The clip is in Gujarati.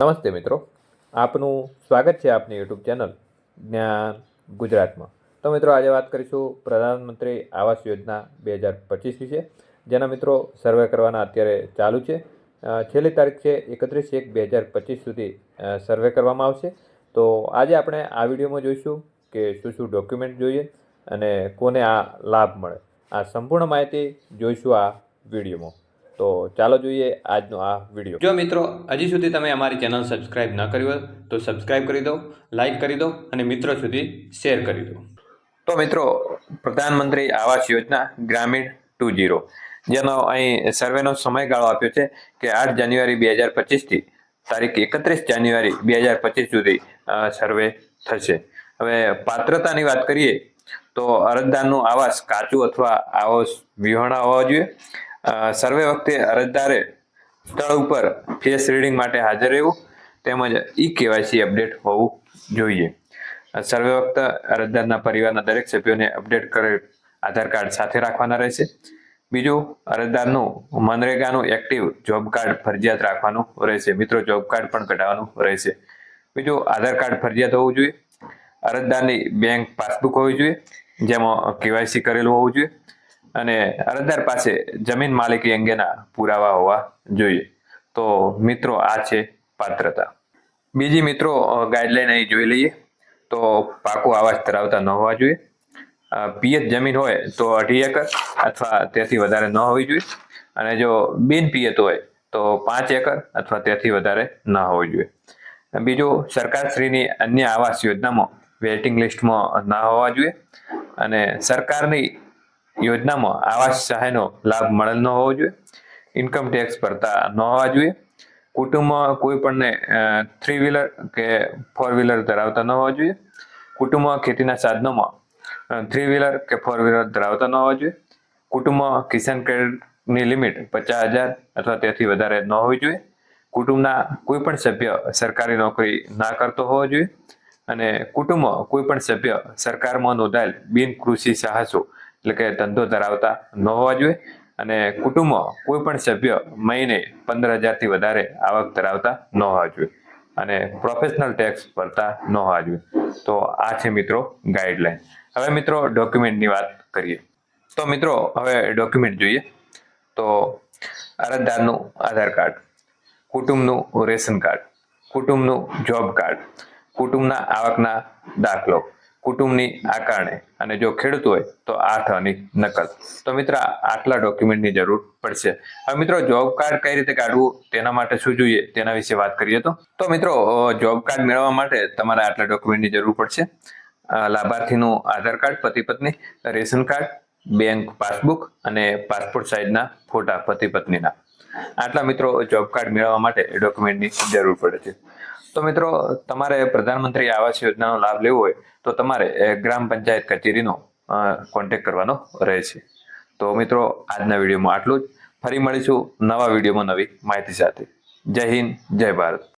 નમસ્તે મિત્રો. આપનું સ્વાગત છે આપની યુટ્યુબ ચેનલ જ્ઞાન ગુજરાતમાં. તો મિત્રો, આજે વાત કરીશું પ્રધાનમંત્રી આવાસ યોજના બે હજાર પચીસ વિશે, જેના મિત્રો સર્વે કરવાના અત્યારે ચાલુ છે. છેલ્લી તારીખ છે એકત્રીસ એક બે હજાર પચીસ સુધી સર્વે કરવામાં આવશે. તો આજે આપણે આ વિડીયોમાં જોઈશું કે શું શું ડોક્યુમેન્ટ જોઈએ અને કોને આ લાભ મળે. આ સંપૂર્ણ માહિતી જોઈશું આ વિડીયોમાં. તો ચાલો જોઈએ આજનો આ વીડિયો જો મિત્રો હજી સુધી તમે અમારી ચેનલ સબસ્ક્રાઇબ ન કરી હોય તો સબસ્ક્રાઇબ કરી દો લાઇક કરી દો અને મિત્રો સુધી શેર કરી દો. તો મિત્રો પ્રધાનમંત્રી આવાસ યોજના ગ્રામીણ ટુ જીરો જેનો અહીં સર્વેનો સમયગાળો આપ્યો છે કે આઠ જાન્યુઆરી બે હજાર પચીસથી તારીખ એકત્રીસ જાન્યુઆરી બે હજાર પચીસ સુધી સર્વે થશે. હવે પાત્રતાની વાત કરીએ તો અરજદારનું આવાસ કાચું અથવા આવાસ વિહોણા હોવા જોઈએ. સર્વે વખતે અરજદારે સ્થળ ઉપર ફેસ રીડિંગ માટે હાજર રહેવું તેમજ ઈ કેવાયસી અપડેટ હોવું જોઈએ. સર્વે વખતે અરજદારના પરિવારના દરેક સભ્યોને અપડેટ કરેલ આધાર કાર્ડ સાથે રાખવાના રહેશે. બીજું, અરજદારનું મનરેગાનું એક્ટિવ જોબ કાર્ડ ફરજિયાત રાખવાનું રહેશે. મિત્રો જોબ કાર્ડ પણ કઢાવવાનું રહેશે. બીજું, આધાર કાર્ડ ફરજિયાત હોવું જોઈએ. અરજદારની બેંક પાસબુક હોવી જોઈએ. જેમાં કેવાયસી કરેલું હોવું જોઈએ. અને અરજદાર પાસે જમીન માલિકી અંગેના પુરાવા હોવા જોઈએ. તો મિત્રો, આ છે પાત્રતા. બીજી મિત્રો ગાઈડલાઈન અહીં જોઈ લઈએ. તો પાકો આવાસ ધરાવતા ન હોવા જોઈએ. પિયત જમીન હોય તો અઢી એકર અથવા તેથી વધારે ન હોવી જોઈએ. અને જો બિન પિયત હોય તો પાંચ એકર અથવા તેથી વધારે ન હોવી જોઈએ. બીજું, સરકારશ્રીની અન્ય આવાસ યોજનામાં વેઇટિંગ લિસ્ટમાં ના હોવા જોઈએ. અને સરકારની યોજનામાં આવાસ સહાયનો લાભ મળેલ ન હોવો જોઈએ. ઇન્કમ ટેક્સ ભરતા ન હોવા જોઈએ. કુટુંબમાં કોઈ પણને થ્રી વ્હીલર કે ફોર વ્હીલર ધરાવતા ન હોવા જોઈએ. કુટુંબમાં ખેતીના સાધનોમાં થ્રી વ્હીલર કે ફોર વ્હીલર ધરાવતા ન હોવા જોઈએ. કુટુંબમાં કિસાન ક્રેડિટની લિમિટ પચાસ હજાર અથવા તેથી વધારે ન હોવી જોઈએ. કુટુંબના કોઈ પણ સભ્ય સરકારી નોકરી ના કરતો હોવો જોઈએ. અને કુટુંબમાં કોઈ પણ સભ્ય સરકારમાં નોંધાયેલ બિન કૃષિ સાહસો એટલે કે ધંધો ધરાવતા ન હોવા જોઈએ અને કુટુંબમાં કોઈ પણ સભ્ય મહિને પંદર હજારથી વધારે આવક ધરાવતા ન હોવા જોઈએ અને પ્રોફેશનલ ટેક્સ ભરતા ન હોવા જોઈએ. તો આ છે મિત્રો ગાઈડલાઈન હવે મિત્રો ડોક્યુમેન્ટની વાત કરીએ. તો મિત્રો હવે ડોક્યુમેન્ટ જોઈએ. તો અરજદારનું આધાર કાર્ડ, કુટુંબનું રેશન કાર્ડ, કુટુંબનું જોબ કાર્ડ કુટુંબના આવકના દાખલો કુટુંબની આકારણે અને જો ખેડૂત હોય તો આઠ અની નકલ. તો મિત્ર, આટલા ડોક્યુમેન્ટની જરૂર પડશે. હવે મિત્રો જોબ કાર્ડ કઈ રીતે કાઢવું તેના માટે શું જોઈએ તેના વિશે વાત કરીએ તો. તો મિત્રો જોબ કાર્ડ મેળવવા માટે તમારે આટલા ડોક્યુમેન્ટની જરૂર પડશે. લાભાર્થીનું આધાર કાર્ડ, પતિ પત્ની, રેશન કાર્ડ, બેંક પાસબુક અને પાસપોર્ટ સાઇઝના ફોટા પતિ પત્નીના. આટલા મિત્રો જોબ કાર્ડ મેળવવા માટે ડોક્યુમેન્ટની જરૂર પડે છે. તો મિત્રો, તમારે પ્રધાનમંત્રી આવાસ યોજનાનો લાભ લેવો હોય, તો તમારે ગ્રામ પંચાયત કચેરીનો કોન્ટેક્ટ કરવાનો રહેશે. તો મિત્રો, આજના વિડીયોમાં આટલું જ. ફરી મળીશું નવા વિડીયોમાં નવી માહિતી સાથે. જય હિન્દ, જય ભારત.